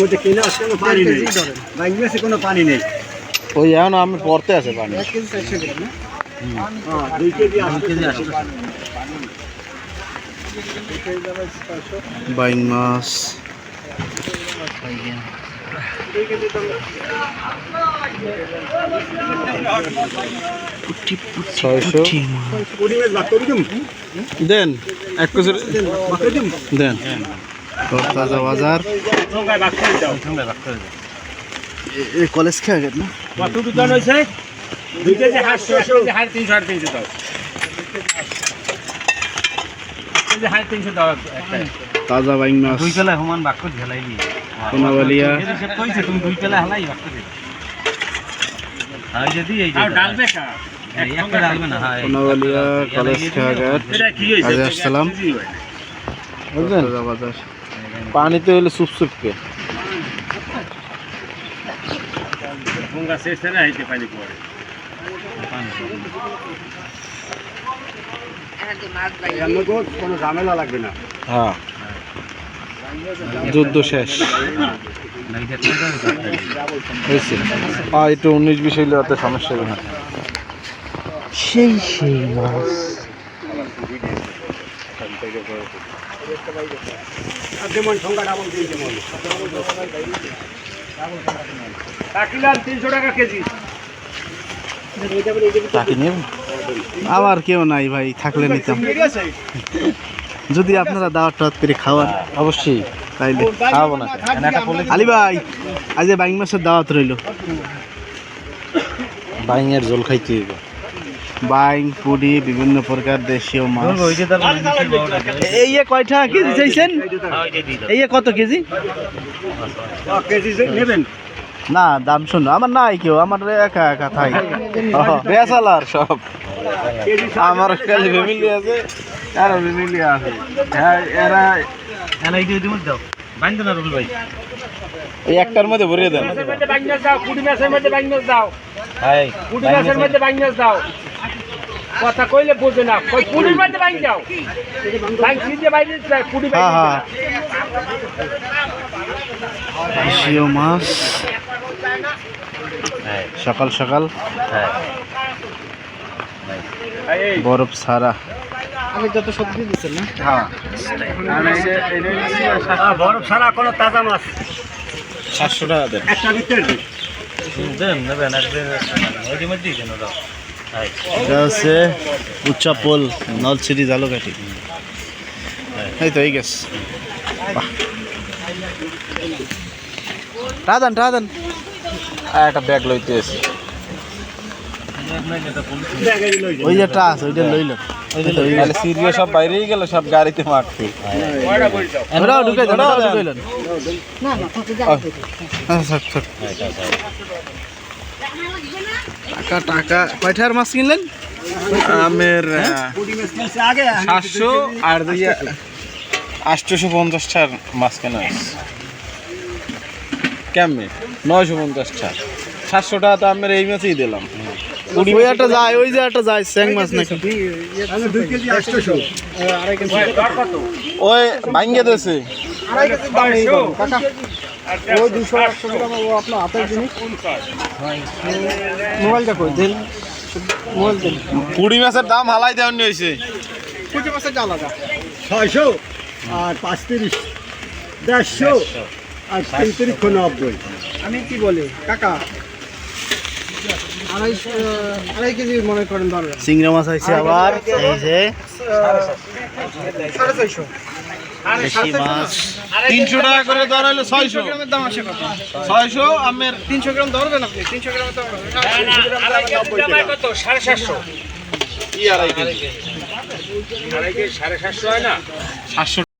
মধ্যে আছে কোনো পানি নেই। বাইক মেসে কোনো পানি নেই। ওই এখন আমি পড়তে আছে পানি। হ্যাঁ? দুই কেজি আসবে বাইং মাছ। ছয়শো। দেন এক কেজি। দেন তাজা বাজার। কলেজ খেয়ে গেল না? কত দুজন হয়েছে? দুই কেজি হাঁসশো এক তিনশো হাড় তিনশো দাও। এক তিনশো দাও তাজা বাইং মাছ দুই পেলা সমান বাক্য ঢেলাই দি কোনাবালিয়া কইছে তুমি দুই পেলা হেলাই বাক্য দি আর যদি এই ডালবে কা এই একটা ডালবে না হ্যাঁ কলেজ খেয়াঘাট আসসালাম। বাজার। পানিতে হলে সুপসুপকে কোনো ঝামেলা লাগবে না হ্যাঁ। যুদ্ধ শেষ। হয়েছে। হ্যাঁ একটু উনিশ বিশ হইলে অত সমস্যা হবে না। সেই সেই মাছ। যেমন ঠোঙ্গা ডাবল দিন যেমন কাকিলাল তিনশো টাকা কেজি তাকে নেব আমার কেউ নাই ভাই থাকলে নিতাম। যদি আপনারা দাওয়াত টাওয়াত করে খাওয়ান অবশ্যই তাইলে। খাওয়াবো না। আলি ভাই আজ বাইং মাছের দাওয়াত রইল। বাইঙের জল খাইতে হইব। বাইং পুরি বিভিন্ন প্রকার দেশীয় মাছ। ওই এই কয়টা কেজি চাইছেন? এই কত কেজি? কেজি নেবেন না দাম শুনো। আমার নাই কেউ আমার একা একা থাই। বেসালার সব। আমার খালি ফ্যামিলি আছে আর ফ্যামিলি আছে। হ্যাঁ এরা দাও। বান্ধ না রুল ভাই। এই একটার মধ্যে ভরিয়ে দেন। মাছের দাও কুড়ি মাছের মধ্যে দাও। হাই কুড়ি মাছের মধ্যে দাও। কথা কইলে বোঝে না। কই কুড়ির মধ্যে বাইং দাও বাইং সিজে বাইরে যায় কুড়ি বাইং হ্যাঁ হ্যাঁ দেশীয় মাছ। সকাল সকাল। হ্যাঁ। বরফ ছাড়া। হ্যাঁ। বরফ ছাড়া কোনো তাজা মাছ। সাতশো টাকা দেন। একটা ভিতরে। দেন নেবেন একদিন ওই মধ্যেই দেন ওরা। হাই এটা হচ্ছে উচ্চাপোল নলছিটি জালকাঠি। এই তো এই গেছ। টাদান টাদান একটা ব্যাগ লইতে ব্যাগে ওই যে একটা ওইটা লইল। সিরিয়া সব বাইরেই গেল সব গাড়িতে মারতে। ঢুকাই টাকা টাকা। কয়টার মাছ কিনলেন? আমের সাতশো আর আটশোশো পঞ্চাশটার মাছ কেনা কেমনে? নয়শো পঞ্চাশটা সাতশো টাকা তো আমের এই মাছেই দিলাম। ওই একটা যায় ওই যে একটা যায় স্যাং মাছ নাকি? ওই ভাঙ্গে দিয়েছে। ওই দুশো একশো গ্রাম ও আপনার হাতের জিনিস। মোবাইলটা কই? দেন। মোবাইল দেন। পুড়ি মাছের দাম হালাই দেওয়ার হয়েছে। মাছের আলাদা। ছয়শো আর পাঁচ তিরিশ দেড়শো আর তিন তিরিশ নব্বই আমি কি বলি? কাকা আড়াইশো আড়াই কেজি মনে করেন দরকার চিংড়া মাছ হয়েছে আবার এই যে। সাড়ে ছয়শো। মাছ। তিনশো টাকা করে দর হলো ছয়শো। গ্রামের দাম আসে কত? ছয়শো আমের তিনশো গ্রাম ধরবেন আপনি তিনশো গ্রামের দাম কত? সাড়ে সাতশো। ই আড়াই কেজি সাড়ে সাতশো হয় না? সাতশো